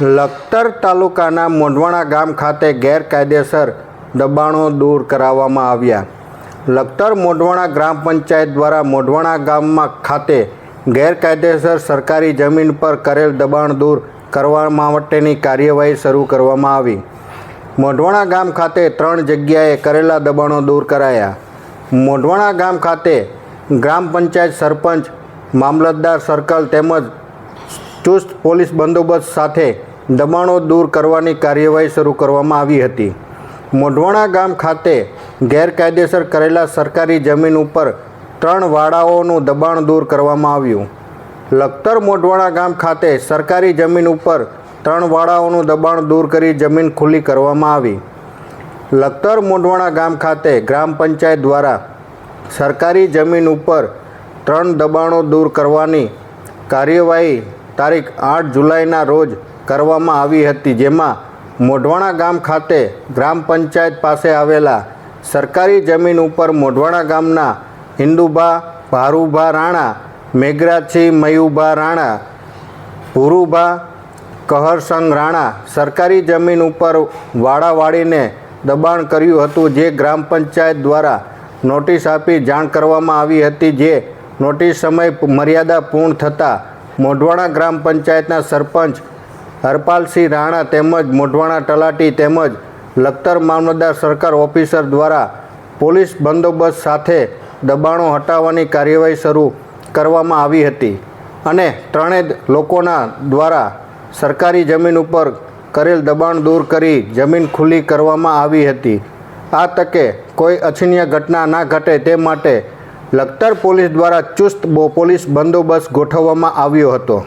લખતર તાલુકાના મોઢવાણા ગામ ખાતે ગેરકાયદેસર દબાણો દૂર કરાવવામાં આવ્યા. લખતર મોઢવાણા ગ્રામ પંચાયત દ્વારા મોઢવાણા ગામમાં ખાતે ગેરકાયદેસર સરકારી જમીન પર કરેલ દબાણ દૂર કરવા માટેની કાર્યવાહી શરૂ કરવામાં આવી. મોઢવાણા ગામ ખાતે ત્રણ જગ્યાએ કરેલા દબાણો દૂર કરાયા. મોઢવાણા ગામ ખાતે ગ્રામ પંચાયત સરપંચ, મામલતદાર સર્કલ તેમજ ચુસ્ત પોલીસ બંદોબસ્ત સાથે દબાણો દૂર કરવાની કાર્યવાહી શરૂ કરવામાં આવી હતી. મોઢવાણા ગામ ખાતે ગેરકાયદેસર કરેલા સરકારી જમીન ઉપર ત્રણ વાડાઓનું દબાણ દૂર કરવામાં આવ્યું. લખતર મોઢવાણા ગામ ખાતે સરકારી જમીન ઉપર ત્રણ વાડાઓનું દબાણ દૂર કરી જમીન ખુલ્લી કરવામાં આવી. લખતર મોઢવાણા ગામ ખાતે ગ્રામ પંચાયત દ્વારા સરકારી જમીન ઉપર ત્રણ દબાણો દૂર કરવાની કાર્યવાહી તારીખ આઠ જુલાઈના રોજ કરવામાં આવી હતી, જેમાં મોઢવાણા ગામ ખાતે ગ્રામ પંચાયત પાસે આવેલા સરકારી જમીન ઉપર મોઢવાણા ગામના હિન્દુભા, ભારુભા રાણા, મેઘરાજસિંહ, મયુભા રાણા, ભુરુભા, કહરસંગ રાણા સરકારી જમીન ઉપર વાળાવાળીને દબાણ કર્યું હતું, જે ગ્રામ પંચાયત દ્વારા નોટિસ આપી જાણ કરવામાં આવી હતી, જે નોટિસ સમય મર્યાદા પૂર્ણ થતાં મોઢવાણા ગ્રામ પંચાયતના સરપંચ હરપાલસિંહ રાણા તેમજ મોઢવાણા તલાટી તેમજ લખતર મામલતદાર સરકાર ઓફિસર દ્વારા પોલીસ બંદોબસ્ત સાથે દબાણો હટાવવાની કાર્યવાહી શરૂ કરવામાં આવી હતી અને ત્રણેય લોકોના દ્વારા સરકારી જમીન ઉપર કરેલ દબાણ દૂર કરી જમીન ખુલ્લી કરવામાં આવી હતી. આ તકે કોઈ અછનીય ઘટના ના ઘટે તે માટે લખતર પોલીસ દ્વારા ચુસ્ત પોલીસ બંદોબસ્ત ગોઠવવામાં આવ્યો હતો.